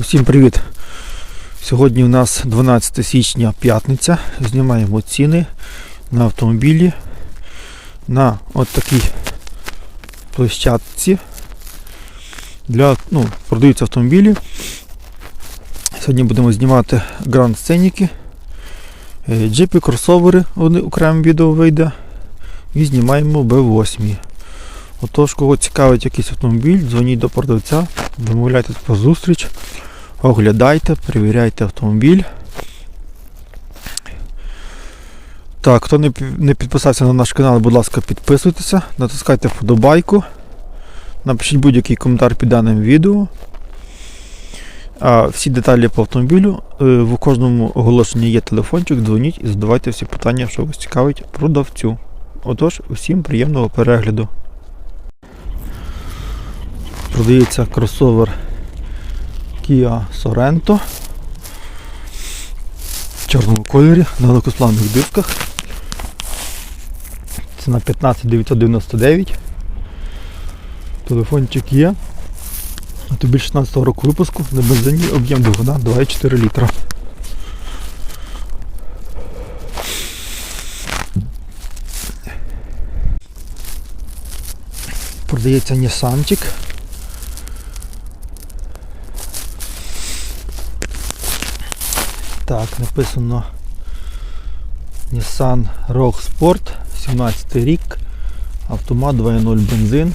Усім привіт! Сьогодні у нас 12 січня п'ятниця. Знімаємо ціни на автомобілі на от площадці. Для, ну, продаються автомобілі. Сьогодні будемо знімати гранд сценіки, джипи, кросовери, вони окремим відео вийде. І знімаємо B8. Отож, кого цікавить якийсь автомобіль, дзвоніть до продавця, домовляйтесь про зустріч, оглядайте, перевіряйте автомобіль. Так, хто не, не підписався на наш канал, будь ласка, підписуйтеся, натискайте вподобайку, напишіть будь-який коментар під даним відео. А всі деталі по автомобілю. е, В кожному оголошенні є телефончик, дзвоніть і задавайте всі питання, що вас цікавить продавцю. Отож, усім приємного перегляду. Продається кросовер Kia Sorento в чорному кольорі на легкосплавних дисках. Ціна 15999. Телефончик є. Автомобіль 16 року випуску на бензині об'єм двигуна 2,4 літра. Продається Нісанчик. Так, написано Nissan Rogue Sport, 17 рік, автомат 2.0 бензин,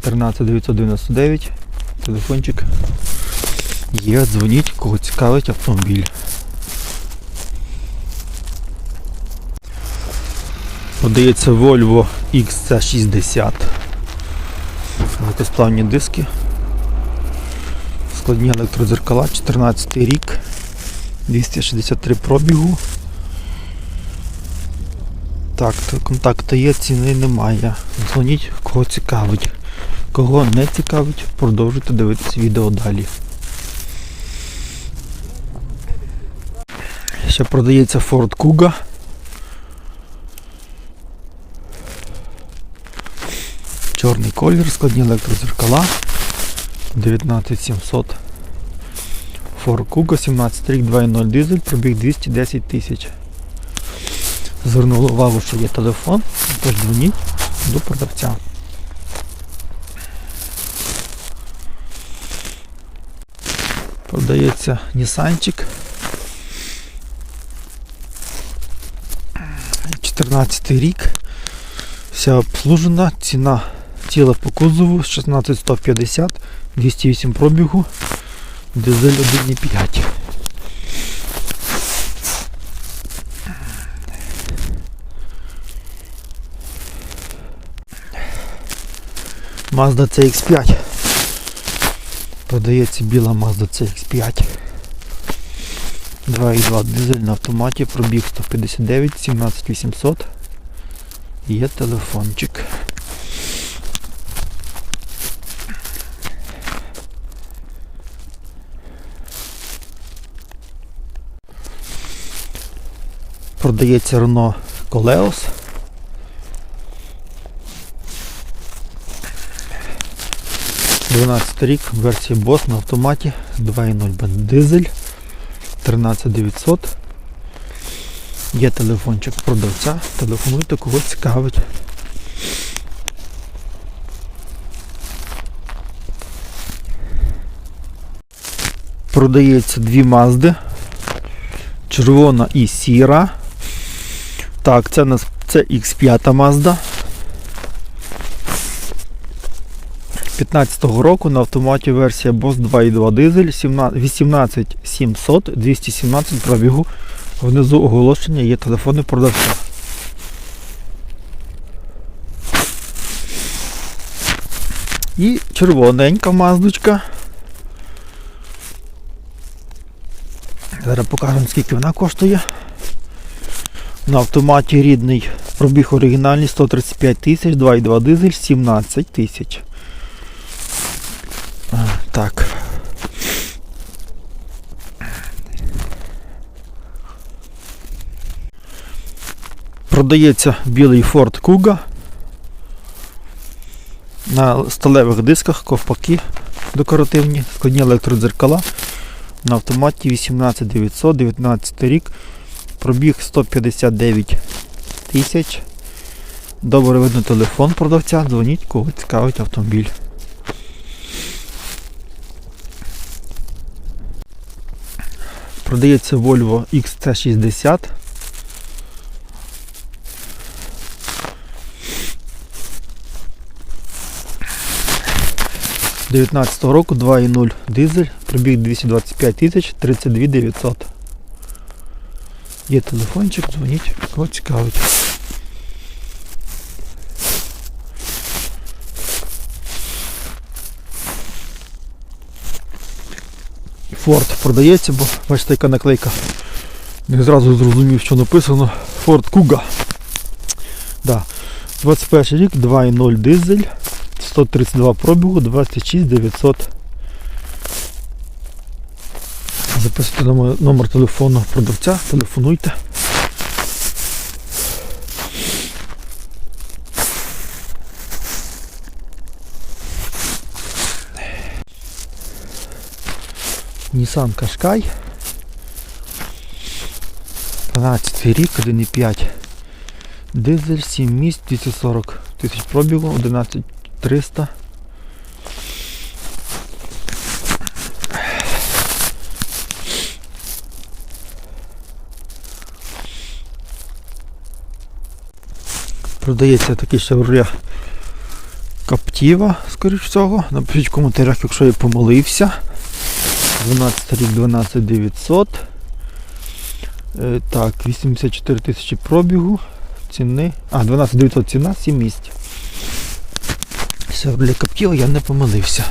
13999, телефончик є, дзвоніть, кого цікавить автомобіль. Подається Volvo XC60. Легкосплавні диски. Складні електродзеркала, 14 рік. 263 пробігу. Так, контакти є, ціни немає. Дзвоніть, кого цікавить. Кого не цікавить, продовжуйте дивитися відео далі. Ще продається Ford Kuga. Чорний колір, складні електрозеркала. 19700. Ford Kuga, 17 рік, 2.0 дизель, пробіг 210 тисяч. Звернули увагу, що є телефон, тож дзвоніть до продавця. Продається Нісанчик. 14 рік. Вся обслужена, ціна тіла по кузову 16150, 208 пробігу. Дизель 1,5. Mazda CX5. Продається біла Mazda CX5. 2,2 дизель на автоматі, пробіг 159, 17800. Є телефончик. Продається Coleos. Дванадцятий рік, версія Boss на автоматі, 2.0 бен- дизель, 13900. Є телефончик продавця, телефонуйте, кого цікавить. Продається дві Мазди. Червона і сіра. Так, це у нас це X5 Mazda. 15-го року на автоматі версія Boss 2.2 дизель 18700 217 пробігу. Внизу оголошення є телефони продавця. І червоненька маздочка. Зараз покажемо скільки вона коштує. На автоматі рідний пробіг оригінальний 135 тисяч, 2,2 дизель, 17 тисяч. Так. Продається білий Ford Kuga. На сталевих дисках ковпаки декоративні, складні електродзеркала. На автоматі 18900, 19 рік. Пробіг 159 тисяч. Добре видно телефон продавця. Дзвоніть, кого цікавить автомобіль. Продається Volvo XC60. З 19 року 2.0 дизель, пробіг 225 тисяч 32 900. Є телефончик, дзвоніть, кого цікавить. Форд продається, бо бачите, яка наклейка. Не зразу зрозумів, що написано. Ford Kuga. Да. 21 рік, 2.0 дизель, 132 пробігу, 26 900. Записуйте номер, телефону продавця, телефонуйте. Nissan Qashqai. 12 рік, 1,5. Дизель 7 місць, 240 тисяч пробігу, 11 Продається такий Chevrolet Captiva, скоріш всього. Напишіть в коментарях, якщо я помилився. 12 рік 12 900. Е, Так, 84 тисячі пробігу. Ціни. А, 12 900 ціна, 7 місць. Chevrolet Captiva я не помилився.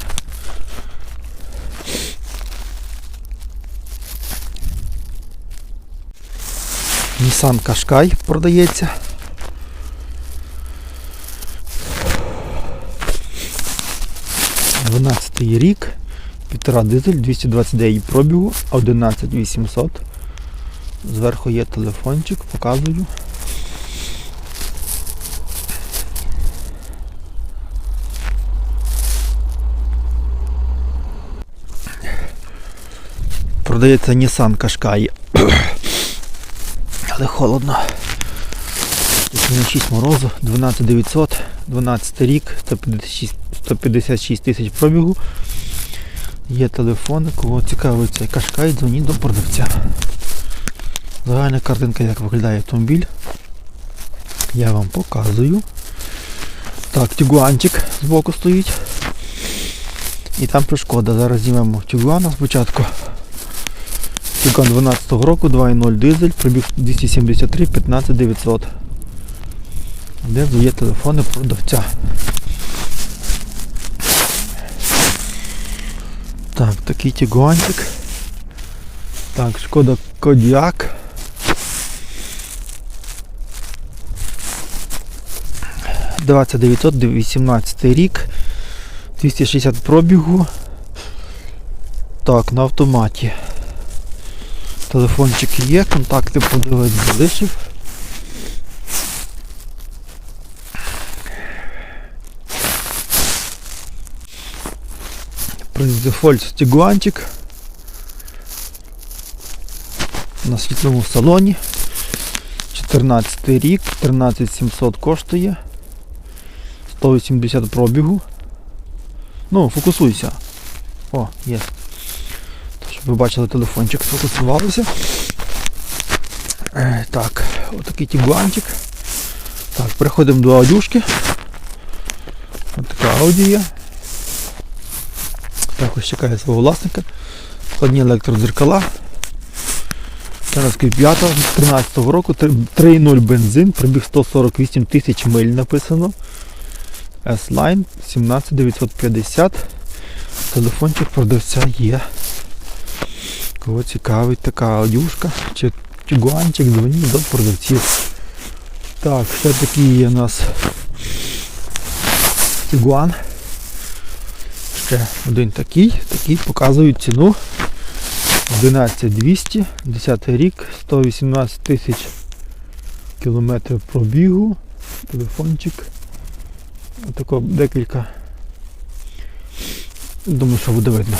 Nissan Qashqai продається. Дванадцятий рік, півтора дизель, 229 пробігу, 11800. Зверху є телефончик, показую. Продається Nissan Qashqai. Але холодно. Тут 6 морозу, 12900, 12 рік, 156, 156 тисяч пробігу. Є телефони, кого цікавить цей кашкай, дзвоніть до продавця. Загальна картинка, як виглядає автомобіль. Я вам показую. Так, тюгуанчик збоку стоїть. І там шкода. Зараз знімемо тюгуана спочатку. Тюган 12-го року, 2.0 дизель, пробіг 273 15 900. Де є телефони продавця. Так, такий тігуанчик. Так, шкода Кодіак. Двадцять 18 рік. 260 пробігу. Так, на автоматі. Телефончик є, контакти подивись залишив. Дефольт Тігуанчик. На світлому салоні. 14 рік, 13700 коштує. 180 пробігу. Ну, фокусуйся. О, є. Щоб ви бачили телефончик, сфокусувалися. Е, так, отакий тігуанчик. Так, переходимо до аудюшки. Ось така аудія. Також чекає свого власника. Складні електродзеркала. Зараз 5 13 року, 3.0 бензин, пробіг 148 тисяч миль написано. S-Line 17950. Телефончик продавця є. Кого цікавить така аудюшка чи тюгуанчик, дзвоніть до продавців. Так, ще такий є у нас тюгуан. Ще один такий, такий показують ціну 11200, 10 рік, 118 тисяч кілометрів пробігу, телефончик. Отако декілька Думаю, що буде видно.